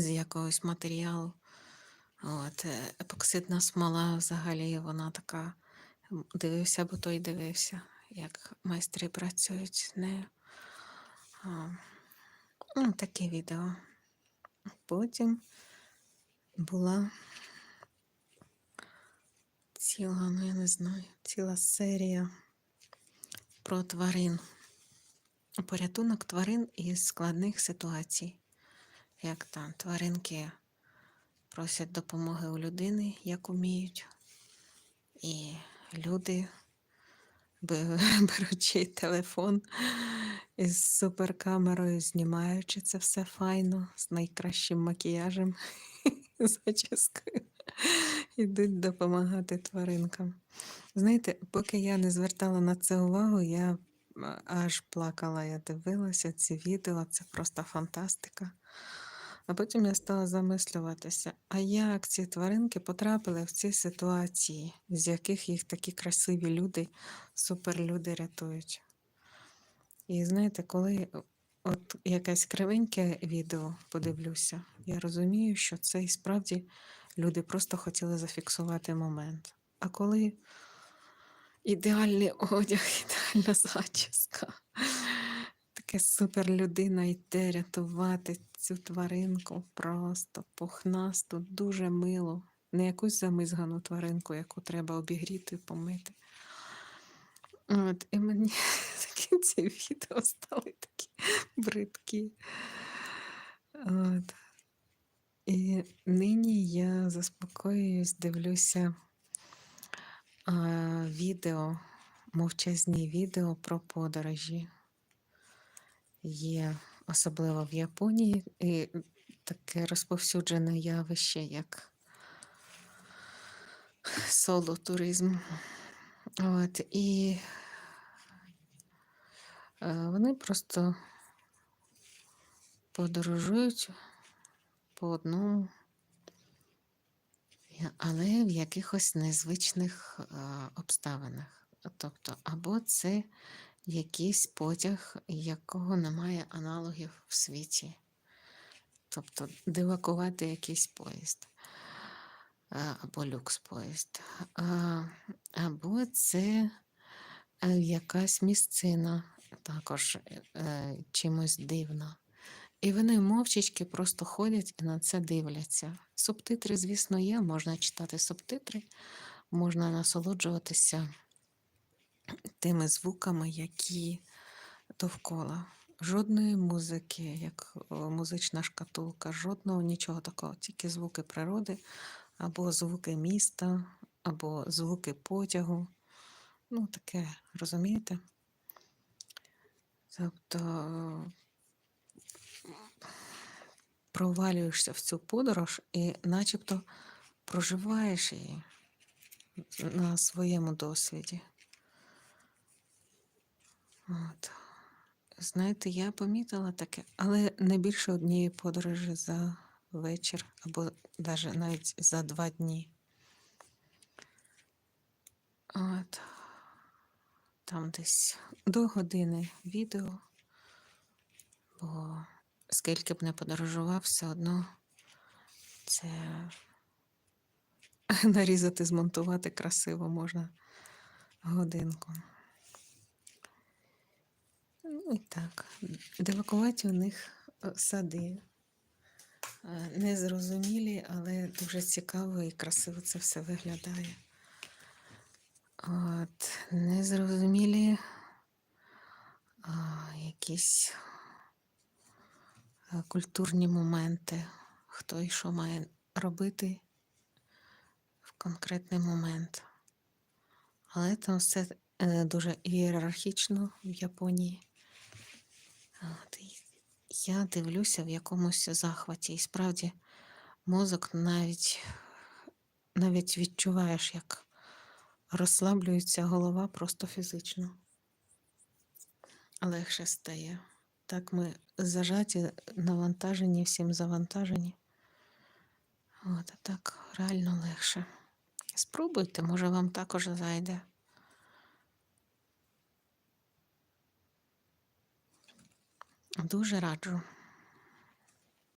з якогось матеріалу. От, е, епоксидна смола взагалі вона така. Дивився, бо той дивився, як майстри працюють з нею. Ну, таке відео. Потім була ціла, ну я не знаю, ціла серія про тварин. Порятунок тварин із складних ситуацій. Як там тваринки просять допомоги у людини, як уміють. І люди, бе- беручи телефон із суперкамерою, знімаючи це все файно, з найкращим макіяжем, зачіскою, ідуть допомагати тваринкам. Знаєте, поки я не звертала на це увагу, я аж плакала, я дивилася ці відео, це просто фантастика. А потім я стала замислюватися, а як ці тваринки потрапили в ці ситуації, з яких їх такі красиві люди, суперлюди рятують. І знаєте, коли от якесь кривеньке відео подивлюся, я розумію, що це і справді люди просто хотіли зафіксувати момент. А коли ідеальний одяг, ідеальна зачіска, таке супер людина йде рятувати цю тваринку просто пухнасту, дуже мило. Не якусь замизгану тваринку, яку треба обігріти і помити. От, і мені такі ці відео стали такі бридкі. От. І нині я заспокоююсь, дивлюся а, відео, мовчазні відео про подорожі. Є особливо в Японії і таке розповсюджене явище, як соло-туризм. От, і е, вони просто подорожують по одному, але в якихось незвичних е, обставинах. Тобто, або це якийсь потяг, якого немає аналогів в світі. Тобто дивакувати якийсь поїзд е, або люкс поїзд. Або це е, якась місцина, також е, чимось дивна. І вони мовчечки просто ходять і на це дивляться. Субтитри, звісно, є, можна читати субтитри, можна насолоджуватися тими звуками, які довкола. Жодної музики, як музична шкатулка, жодного нічого такого, тільки звуки природи, або звуки міста, або звуки потягу. Ну, таке, розумієте? Тобто провалюєшся в цю подорож і начебто проживаєш її на своєму досвіді. От. Знаєте, я помітила таке, але не більше однієї подорожі за вечір, або навіть за два дні. От. Там десь до години відео, бо скільки б не подорожував, все одно це нарізати, змонтувати красиво можна годинку. Ну і так, дивакуваті у них е, сади. Е, Незрозумілі, але дуже цікаво і красиво це все виглядає. От, незрозумілі а, якісь е, культурні моменти, хто і що має робити в конкретний момент. Але там все дуже ієрархічно в Японії. Я дивлюся в якомусь захваті. І справді мозок навіть, навіть відчуваєш, як розслаблюється голова просто фізично. Легше стає. Так ми зажаті, навантажені, всім завантажені. От, а так реально легше. Спробуйте, може вам також зайде. Дуже раджу.